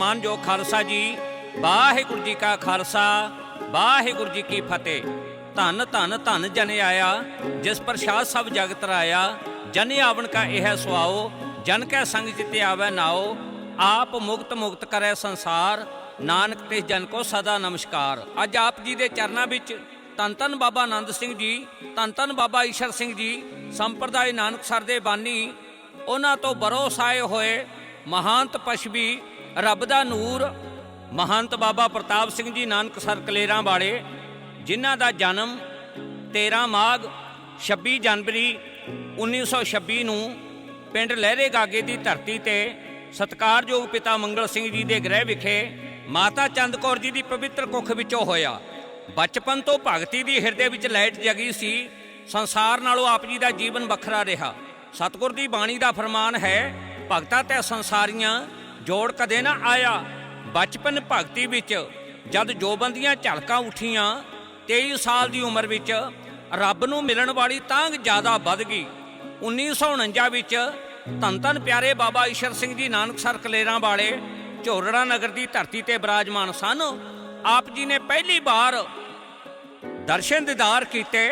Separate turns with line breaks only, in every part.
ਸਨਮਾਨਯੋਗ ਖਾਲਸਾ ਜੀ, ਵਾਹਿਗੁਰੂ ਜੀ ਕਾ ਖਾਲਸਾ, ਵਾਹਿਗੁਰੂ ਜੀ ਕੀ ਫਤਿਹ। ਧੰਨ ਧੰਨ ਧੰਨ ਜਨ ਆਇਆ, ਜਿਸ ਪ੍ਰਸਾਦ ਸਭ ਜਗਤ ਰਾਇਆ, ਜਨ ਆਵਣ ਕਾ ਇਹ ਸੁਆਓ, ਜਨ ਕੈ ਸੰਗ ਜਿਤੇ ਆਵੈ ਨਾਓ, ਆਪ ਮੁਕਤ ਮੁਕਤ ਕਰੈ ਸੰਸਾਰ, ਨਾਨਕ ਤੇ ਜਨ ਕੋ ਸਦਾ ਨਮਸਕਾਰ। ਅੱਜ ਆਪ ਜੀ ਦੇ ਚਰਨਾਂ ਵਿੱਚ ਧੰਨ ਧੰਨ ਬਾਬਾ ਆਨੰਦ ਸਿੰਘ ਜੀ, ਧੰਨ ਧੰਨ ਬਾਬਾ ਈਸ਼ਰ ਸਿੰਘ ਜੀ, ਸੰਪਰਦਾਇ ਨਾਨਕਸਰ ਦੇ ਬਾਨੀ, ਉਹਨਾਂ ਤੋਂ ਬਰੋਸਾਏ ਹੋਏ ਮਹਾਂਤ ਪਸ਼ਵੀ ਰੱਬ ਦਾ ਨੂਰ, ਮਹੰਤ ਬਾਬਾ ਪ੍ਰਤਾਪ ਸਿੰਘ ਜੀ ਨਾਨਕਸਰ ਕਲੇਰਾਂ ਵਾਲੇ, ਜਿਨ੍ਹਾਂ ਦਾ ਜਨਮ 13 ਮਾਘ 26 ਜਨਵਰੀ 1926 ਨੂੰ ਪਿੰਡ ਲਹਿਰੇ ਗਾਗੇ ਦੀ ਧਰਤੀ ਤੇ ਸਤਕਾਰਯੋਗ ਪਿਤਾ ਮੰਗਲ ਸਿੰਘ ਜੀ ਦੇ ਗ੍ਰਹਿ ਵਿਖੇ ਮਾਤਾ ਚੰਦ ਕੌਰ ਜੀ ਦੀ ਪਵਿੱਤਰ ਕੁੱਖ ਵਿੱਚੋਂ ਹੋਇਆ। ਬਚਪਨ ਤੋਂ ਭਗਤੀ ਦੀ ਹਿਰਦੇ ਵਿੱਚ ਲਾਈਟ ਜਗੀ ਸੀ। ਸੰਸਾਰ ਨਾਲੋਂ ਆਪ ਜੀ ਦਾ ਜੀਵਨ ਵੱਖਰਾ ਰਿਹਾ। ਸਤਿਗੁਰ ਦੀ ਬਾਣੀ ਦਾ ਫਰਮਾਨ ਹੈ, ਭਗਤਾਂ ਤੇ ਸੰਸਾਰੀਆਂ ਜੋੜ ਕਦੇ ਨਾ ਆਇਆ। ਬਚਪਨ ਭਗਤੀ ਵਿੱਚ ਜਦ ਜੋਬੰਦੀਆਂ ਝਲਕਾਂ ਉੱਠੀਆਂ 23 ਸਾਲ ਦੀ ਉਮਰ ਵਿੱਚ ਰੱਬ ਨੂੰ ਮਿਲਣ ਵਾਲੀ ਤਾਂਗ ਜ਼ਿਆਦਾ ਵੱਧ ਗਈ। 1949 ਵਿੱਚ ਧੰਨ ਧੰਨ ਪਿਆਰੇ ਬਾਬਾ ਈਸ਼ਰ ਸਿੰਘ ਜੀ ਨਾਨਕਸਰ ਕਲੇਰਾਂ ਵਾਲੇ ਝੋਰੜਾ ਨਗਰ ਦੀ ਧਰਤੀ ਤੇ ਬਿਰਾਜਮਾਨ ਸਨ। ਆਪ ਜੀ ਨੇ ਪਹਿਲੀ ਵਾਰ ਦਰਸ਼ਨ ਦੀਦਾਰ ਕੀਤੇ।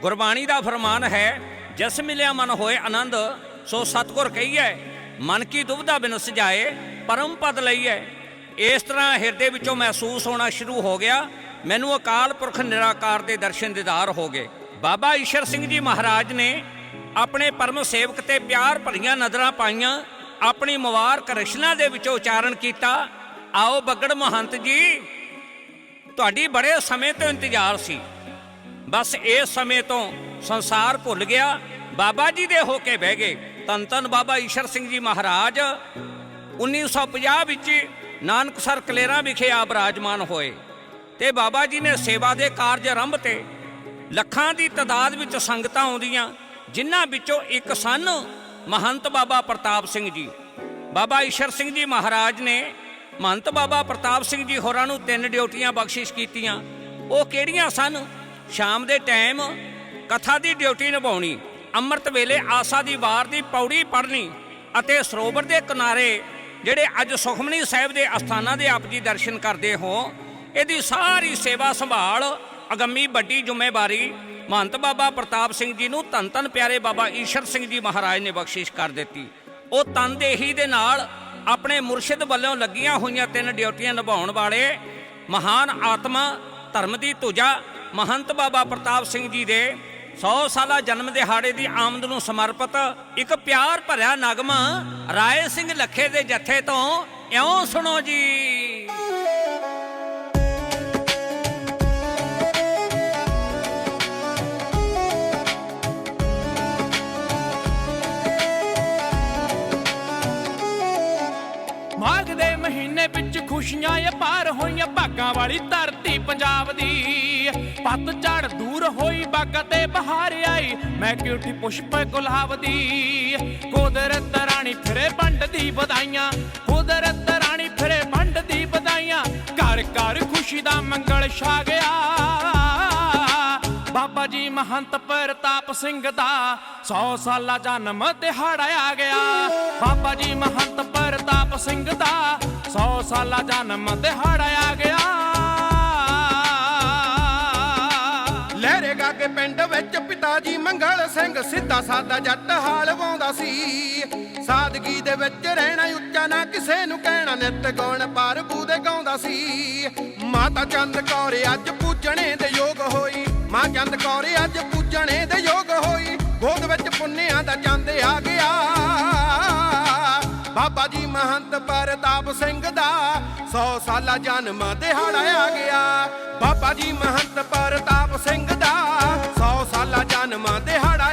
ਗੁਰਬਾਣੀ ਦਾ ਫਰਮਾਨ ਹੈ, ਜਿਸ ਮਿਲਿਆ ਮਨ ਹੋਏ ਆਨੰਦ, ਸੋ ਸਤਗੁਰ ਕਹੀਐ ਮਨ ਕੀ ਦੁਬਦਾ ਬਿਨ ਸਜਾਏ ਪਰਮ ਪਦ ਲਈਐ। ਇਸ ਤਰ੍ਹਾਂ ਹਿਰਦੇ ਵਿੱਚੋਂ ਮਹਿਸੂਸ ਹੋਣਾ ਸ਼ੁਰੂ ਹੋ ਗਿਆ। ਮੈਨੂੰ ਅਕਾਲ ਪੁਰਖ ਨਿਰਾਕਾਰ ਦੇ ਦਰਸ਼ਨ ਦੀਦਾਰ ਹੋ ਗਏ। ਬਾਬਾ ਈਸ਼ਰ ਸਿੰਘ ਜੀ ਮਹਾਰਾਜ ਨੇ ਆਪਣੇ ਪਰਮ ਸੇਵਕ ਤੇ ਪਿਆਰ ਭਰੀਆਂ ਨਜ਼ਰਾਂ ਪਾਈਆਂ, ਆਪਣੀ ਮੁਬਾਰਕ ਰਚਨਾ ਦੇ ਵਿੱਚੋਂ ਉਚਾਰਨ ਕੀਤਾ। ਆਓ ਬੱਗੜ ਮਹੰਤ ਜੀ, ਤੁਹਾਡੀ ਬੜੇ ਸਮੇਂ ਤੋਂ ਇੰਤਜ਼ਾਰ ਸੀ। ਬਸ ਇਸ ਸਮੇਂ ਤੋਂ ਸੰਸਾਰ ਭੁੱਲ ਗਿਆ। ਬਾਬਾ ਜੀ ਦੇ ਹੋ ਕੇ ਬਹਿ ਗਏ। ਧੰਨ ਧੰਨ ਬਾਬਾ ਈਸ਼ਰ ਸਿੰਘ ਜੀ ਮਹਾਰਾਜ। 1950 ਵਿੱਚ ਨਾਨਕਸਰ ਕਲੇਰਾਂ ਵਿਖੇ ਆ ਬਿਰਾਜਮਾਨ ਹੋਏ ਤੇ ਬਾਬਾ ਜੀ ਨੇ ਸੇਵਾ ਦੇ ਕਾਰਜ ਆਰੰਭ ਤੇ ਲੱਖਾਂ ਦੀ ਤਦਾਦ ਵਿੱਚ ਸੰਗਤਾਂ ਆਉਂਦੀਆਂ, ਜਿਨ੍ਹਾਂ ਵਿੱਚੋਂ ਇੱਕ ਸਨ ਮਹੰਤ ਬਾਬਾ ਪ੍ਰਤਾਪ ਸਿੰਘ ਜੀ। ਬਾਬਾ ਈਸ਼ਰ ਸਿੰਘ ਜੀ ਮਹਾਰਾਜ ਨੇ ਮਹੰਤ ਬਾਬਾ ਪ੍ਰਤਾਪ ਸਿੰਘ ਜੀ ਹੋਰਾਂ ਨੂੰ ਤਿੰਨ ਡਿਊਟੀਆਂ ਬਖਸ਼ਿਸ਼ ਕੀਤੀਆਂ। ਉਹ ਕਿਹੜੀਆਂ ਸਨ? ਸ਼ਾਮ ਦੇ ਟਾਈਮ ਕਥਾ ਦੀ ਡਿਊਟੀ ਨਿਭਾਉਣੀ। ਅੰਮ੍ਰਿਤ ਵੇਲੇ ਆਸਾ ਦੀ ਵਾਰ ਦੀ ਪੌੜੀ ਪੜ੍ਹਨੀ ਅਤੇ ਸਰੋਵਰ ਦੇ ਕਿਨਾਰੇ ਜਿਹੜੇ ਅੱਜ ਸੁਖਮਨੀ ਸਾਹਿਬ ਦੇ ਅਸਥਾਨਾਂ ਦੇ ਆਪ ਜੀ ਦਰਸ਼ਨ ਕਰਦੇ ਹੋ, ਇਹਦੀ ਸਾਰੀ ਸੇਵਾ ਸੰਭਾਲ ਅਗੰਮੀ ਵੱਡੀ ਜ਼ਿੰਮੇਵਾਰੀ ਮਹੰਤ ਬਾਬਾ ਪ੍ਰਤਾਪ ਸਿੰਘ ਜੀ ਨੂੰ ਧੰਨ ਧੰਨ ਪਿਆਰੇ ਬਾਬਾ ਈਸ਼ਰ ਸਿੰਘ ਜੀ ਮਹਾਰਾਜ ਨੇ ਬਖਸ਼ਿਸ਼ ਕਰ ਦਿੱਤੀ। ਉਹ ਤਨਦੇਹੀ ਦੇ ਨਾਲ ਆਪਣੇ ਮੁਰਸ਼ਿਦ ਵੱਲੋਂ ਲੱਗੀਆਂ ਹੋਈਆਂ ਤਿੰਨ ਡਿਊਟੀਆਂ ਨਿਭਾਉਣ ਵਾਲੇ ਮਹਾਨ ਆਤਮਾ ਧਰਮ ਦੀ ਧੁਜਾ ਮਹੰਤ ਬਾਬਾ ਪ੍ਰਤਾਪ ਸਿੰਘ ਜੀ ਦੇ 100 ਸਾਲਾ ਜਨਮ ਦਿਹਾੜੇ ਦੀ ਆਮਦ ਨੂੰ ਸਮਰਪਿਤ ਇੱਕ ਪਿਆਰ ਭਰਿਆ ਨਗਮ ਰਾਏ ਸਿੰਘ ਲੱਖੇ ਦੇ ਜੱਥੇ ਤੋਂ ਇਉਂ ਸੁਣੋ ਜੀ।
ਮਹੀਨੇ ਵਿੱਚ ਖੁਸ਼ੀਆਂ ਪਾਰ ਹੋਈਆਂ, ਭਾਗਾਂ ਵਾਲੀ ਧਰਤੀ ਪੰਜਾਬ ਦੀ। ਪੱਤ ਝੜ ਦੂਰ ਹੋਈ, ਬਾਗਾਂ ਤੇ ਬਹਾਰ ਆਈ, ਮੈਂ ਕਿਉਠੀ ਪੁਸ਼ਪ ਗੁਲਾਬ ਦੀ। ਕੁਦਰਤ ਰਾਣੀ ਫਿਰੇ ਵੰਡ ਦੀ ਵਧਾਈਆਂ, ਕੁਦਰਤ ਰਾਣੀ ਫਿਰੇ ਵੰਡ ਦੀ ਵਧਾਈਆਂ, ਘਰ ਘਰ ਖੁਸ਼ੀ ਦਾ ਮੰਗਲ ਛਾ ਗਿਆ। ਬਾਬਾ ਜੀ ਮਹੰਤ ਪ੍ਰਤਾਪ ਸਿੰਘ ਦਾ 100 ਸਾਲਾ ਜਨਮ ਦਿਹਾੜਾ ਆ ਗਿਆ। ਬਾਬਾ ਜੀ ਮਹੰਤ ਪ੍ਰਤਾਪ ਸਿੰਘ ਦਾ 100 ਸਾਲਾ ਜਨਮ ਦਿਹਾੜਾ ਆ ਗਿਆ।
ਲਹਿਰੇ ਗਾਗੇ ਪਿੰਡ ਵਿੱਚ ਪਿਤਾ ਜੀ ਮੰਗਲ ਸਿੰਘ ਸਿੱਧਾ ਸਾਦਾ ਜੱਟ ਹਾਲ ਵਾਉਂਦਾ ਸੀ। ਸਾਦਗੀ ਦੇ ਵਿੱਚ ਰਹਿਣਾ ਉੱਚਾ ਨਾ ਕਿਸੇ ਨੂੰ ਕਹਿਣਾ, ਨਿਤ ਗਾਉਣ ਪਰ ਬੂਦੇ ਗਾਉਂਦਾ ਸੀ। ਮਾਤਾ ਚੰਦ ਕੌਰ ਅੱਜ ਪੂਜਣੇ ਦੇ ਯੋਗ ਹੋਈ। ਮਾਂ ਚੰਦ ਕੌਰ ਅੱਜ ਪੂਜਣੇ ਦੇ ਯੋਗ ਹੋਈ। ਗੋਦ ਵਿੱਚ ਪੁੰਨਿਆਂ ਦਾ ਚੰਦ ਆ ਗਿਆ। ਬਾਬਾ ਜੀ ਮਹੰਤ ਪ੍ਰਤਾਪ ਸਿੰਘ ਦਾ 100 ਸਾਲਾ ਜਨਮ ਦਿਹਾੜਾ ਆ ਗਿਆ। ਬਾਬਾ ਜੀ ਮਹੰਤ ਪ੍ਰਤਾਪ ਸਿੰਘ ਦਾ 100 ਸਾਲਾ ਜਨਮ ਦਿਹਾੜਾ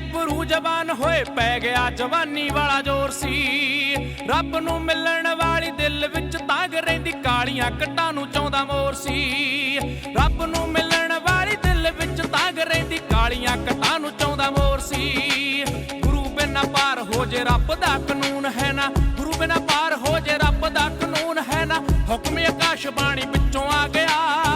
ਗੱਭਰੂ ਜਵਾਨ ਹੋਏ ਪੈ ਗਿਆ ਜਵਾਨੀ ਵਾਲਾ ਜ਼ੋਰ ਸੀ। ਰੱਬ ਨੂੰ ਮਿਲਣ ਵਾਲੀ ਦਿਲ ਵਿੱਚ ਤਾਂਗ ਰਹਿੰਦੀ ਕਾਲੀਆਂ ਕਟਾਂ ਨੂੰ ਚਾਉਂਦਾ ਮੋਰ ਸੀ। ਰੱਬ ਨੂੰ ਮਿਲਣ ਵਾਲੀ ਦਿਲ ਵਿੱਚ ਤਾਂਗ ਰਹਿੰਦੀ ਕਾਲੀਆਂ ਕਟਾਂ ਨੂੰ ਚਾਉਂਦਾ ਮੋਰ ਸੀ। ਗੁਰੂ ਬਿਨਾਂ ਪਾਰ ਹੋ ਜੇ ਰੱਬ ਦਾ ਕਾਨੂੰਨ ਹੈ ਨਾ, ਗੁਰੂ ਬਿਨਾਂ ਪਾਰ ਹੋ ਜੇ ਰੱਬ ਦਾ ਕਾਨੂੰਨ ਹੈ ਨਾ, ਹੁਕਮ ਆਕਾਸ਼ ਬਾਣੀ ਵਿੱਚੋਂ ਆ ਗਿਆ।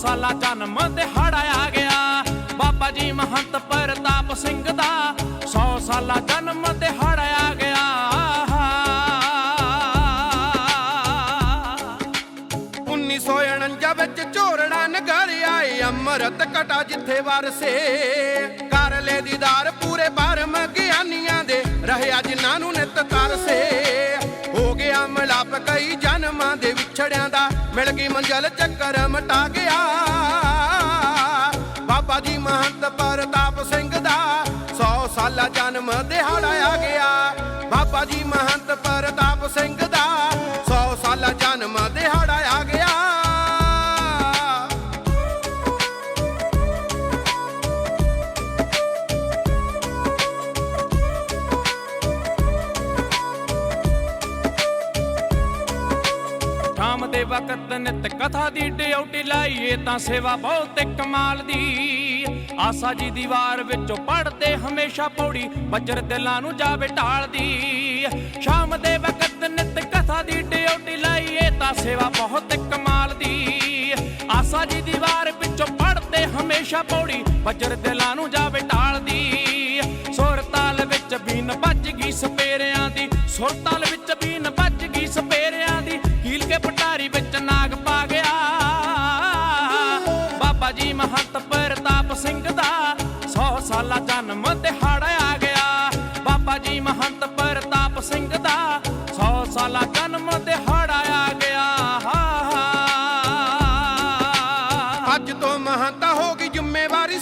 ਸਾਲਾ ਜਨਮ ਦਿਹਾੜਾ ਆ ਗਿਆ। ਬਾਬਾ ਜੀ ਮਹੰਤ ਪ੍ਰਤਾਪ ਸਿੰਘ ਦਾ 100 ਸਾਲਾ ਜਨਮ ਦਿਹਾੜਾ ਆ ਗਿਆ।
1949 ਵਿੱਚ ਝੋਰੜਾ ਨਗਰ ਆਏ ਅੰਮ੍ਰਿਤ ਕਟਾ ਜਿੱਥੇ ਵਰਸੇ। ਕਰ ਲੈ ਦੀਦਾਰ ਪੂਰੇ ਭਰਮ ਗਿਆਨੀਆਂ ਦੇ ਰਹਿਆ ਜਿਨ੍ਹਾਂ ਨੂੰ ਨਿਤ ਤਰਸੇ। ਗਿਆ ਮਿਲਾਪ ਕਈ ਜਨਮਾਂ ਦੇ ਵਿਛੜਿਆਂ ਦਾ ਮਿਲ ਗਈ ਮੰਜ਼ਲ ਚੱਕਰ ਮਟਾ ਗਿਆ। ਬਾਬਾ ਜੀ ਮਹੰਤ ਪ੍ਰਤਾਪ ਸਿੰਘ ਦਾ 100 ਸਾਲਾ ਜਨਮ ਦਿਹਾੜਾ ਆ ਗਿਆ। ਬਾਬਾ ਜੀ ਮਹੰਤ ਪ੍ਰਤਾਪ ਸਿੰਘ
ਕਥਾ ਦੀ ਡਿਊਟੀ ਲਾਈਏ ਤਾਂ ਸੇਵਾ ਬਹੁਤ ਕਮਾਲ ਦੀ। ਆਸਾ ਜੀ ਦੀਵਾਰ ਵਿੱਚੋਂ ਪੜਦੇ ਹਮੇਸ਼ਾ ਪੌੜੀ, ਬੱਜਰ ਦਿਲਾਂ ਨੂੰ ਜਾਵੇ ਢਾਲਦੀ। ਸ਼ਾਮ ਦੇ ਵਕਤ ਨਿਤ ਕਥਾ ਦੀ ਡਿਊਟੀ ਲਾਈਏ ਤਾਂ ਸੇਵਾ ਬਹੁਤ ਕਮਾਲ ਦੀ। ਆਸਾ ਜੀ ਦੀਵਾਰ ਵਿੱਚੋਂ ਪੜਦੇ ਹਮੇਸ਼ਾ ਪੌੜੀ, ਬੱਜਰ ਦਿਲਾਂ ਨੂੰ ਜਾਵੇ ਢਾਲਦੀ। ਸੁਰ ਤਾਲ ਵਿੱਚ ਬੀਨ ਵੱਜ ਗਈ ਸਪੇਰਿਆਂ ਦੀ, ਸੁਰ ਤਾਲ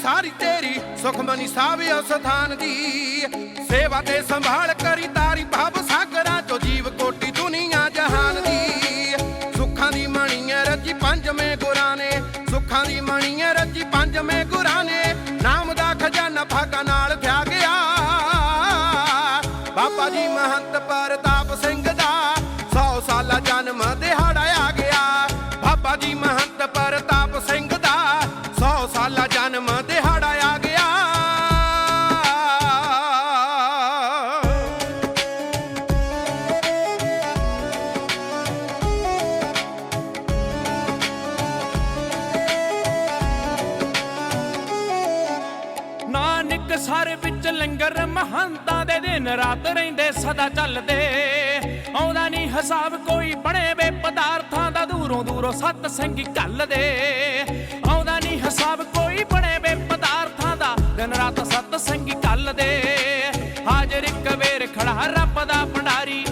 ਸਾਰੀ ਤੇਰੀ ਸੁਖਮਨੀ ਸਾਹਿਬ ਉਸ ਸਥਾਨ ਦੀ। ਸੇਵਾ ਤੇ ਸੰਭਾਲ ਕਰੀ ਤਾਰੀ ਭਵ ਸਾਗਰਾਂ ਚੋਂ ਜੀਵ ਕੋਟੀ ਦੁਨੀਆ ਜਹਾਨ ਦੀ। ਸੁੱਖਾਂ ਦੀ ਮਣੀ ਹੈ ਰਚੀ ਪੰਜਵੇਂ ਗੁਰਾਂ ਨੇ ਸੁੱਖਾਂ ਦੀ ਮਣੀ ਹੈ ਰਚੀ ਪੰਜਵੇਂ ਗੁਰਾਂ ਨੇ ਨਾਮ ਦਾ ਖਜ਼ਾਨਾ ਭਾਗਾ ਨਾਲ
ਲੰਗਰ ਮਹੰਤਾਂ ਦੇ ਦਿਨ ਰਾਤ ਰਹਿੰਦੇ, ਸਦਾ ਚੱਲਦੇ। ਆਉਂਦਾ ਨਹੀਂ ਹਿਸਾਬ ਕੋਈ ਬਣੇ ਵੇ ਪਦਾਰਥਾਂ ਦਾ, ਦੂਰੋਂ ਦੂਰੋਂ ਸਤ ਸੰਗੀ ਘੱਲਦੇ। ਆਉਂਦਾ ਨਹੀਂ ਹਿਸਾਬ ਕੋਈ ਬਣੇ ਵੇ ਪਦਾਰਥਾਂ ਦਾ, ਦਿਨ ਰਾਤ ਸਤ ਸੰਗੀ ਘੱਲਦੇ। ਹਾਜ਼ਰ ਇੱਕ ਵੇਰ ਖੜਾ, ਰੱਬ ਦਾ ਭੰਡਾਰੀ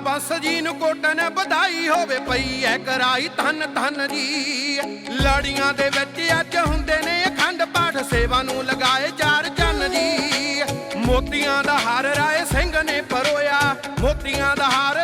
ਬਾਬਾ ਜੀ
ਨੂੰ ਕੋਟਨ ਵਧਾਈ ਹੋਵੇ ਪਈ ਐ ਕਰਾਈ ਧੰਨ ਧੰਨ ਜੀ। ਲੜੀਆਂ ਦੇ ਵਿੱਚ ਅੱਜ ਹੁੰਦੇ ਨੇ ਅਖੰਡ ਪਾਠ, ਸੇਵਾ ਨੂੰ ਲਗਾਏ ਚਾਰ ਚੰਨ ਜੀ। ਮੋਤੀਆਂ ਦਾ ਹਾਰ ਰਾਏ ਸਿੰਘ ਨੇ ਪਰੋਇਆ, ਮੋਤੀਆਂ ਦਾ ਹਾਰ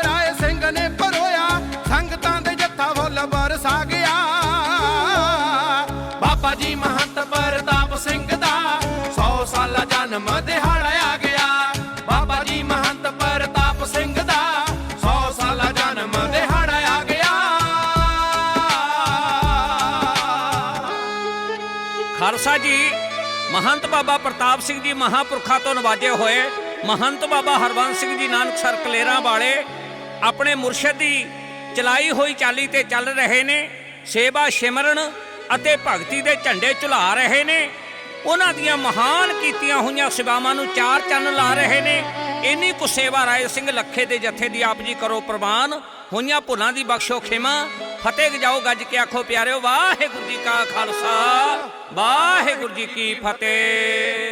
ਖਾਲਸਾ ਜੀ, ਮਹੰਤ ਬਾਬਾ ਪ੍ਰਤਾਪ ਸਿੰਘ ਜੀ ਮਹਾਪੁਰਖਾਂ ਤੋਂ ਨਵਾਜੇ ਹੋਏ ਮਹੰਤ ਬਾਬਾ ਹਰਵੰਸ ਸਿੰਘ ਜੀ ਨਾਨਕਸਰ ਕਲੇਰਾਂ ਵਾਲੇ ਆਪਣੇ ਮੁਰਸ਼ਿਦ ਦੀ ਚਲਾਈ ਹੋਈ ਚਾਲੀ ਤੇ ਚੱਲ ਰਹੇ ਨੇ, ਸੇਵਾ ਸਿਮਰਨ ਅਤੇ ਭਗਤੀ ਦੇ ਝੰਡੇ ਝੁਲਾ ਰਹੇ ਨੇ, ਉਹਨਾਂ ਦੀਆਂ ਮਹਾਨ ਕੀਤੀਆਂ ਹੋਈਆਂ ਸੇਵਾਵਾਂ ਨੂੰ ਚਾਰ ਚੰਨ ਲਾ ਰਹੇ ਨੇ, ਇੰਨੀ ਕੁ ਸੇਵਾ ਰਾਏ ਸਿੰਘ ਲੱਖੇ ਦੇ ਜਥੇ ਦੀ ਆਪ ਜੀ ਕਰੋ ਪ੍ਰਵਾਨ, ਹੋਈਆਂ ਭੁੱਲਾਂ ਦੀ ਬਖਸ਼ੋ ਖਿਮਾ ਫਤਿਹ ਗਜਾਓ ਗੱਜ ਕੇ ਆਖੋ ਪਿਆਰਿਓ ਵਾਹਿਗੁਰੂ ਜੀ ਕਾ ਖਾਲਸਾ ਵਾਹਿਗੁਰੂ ਜੀ ਕੀ ਫਤਿਹ।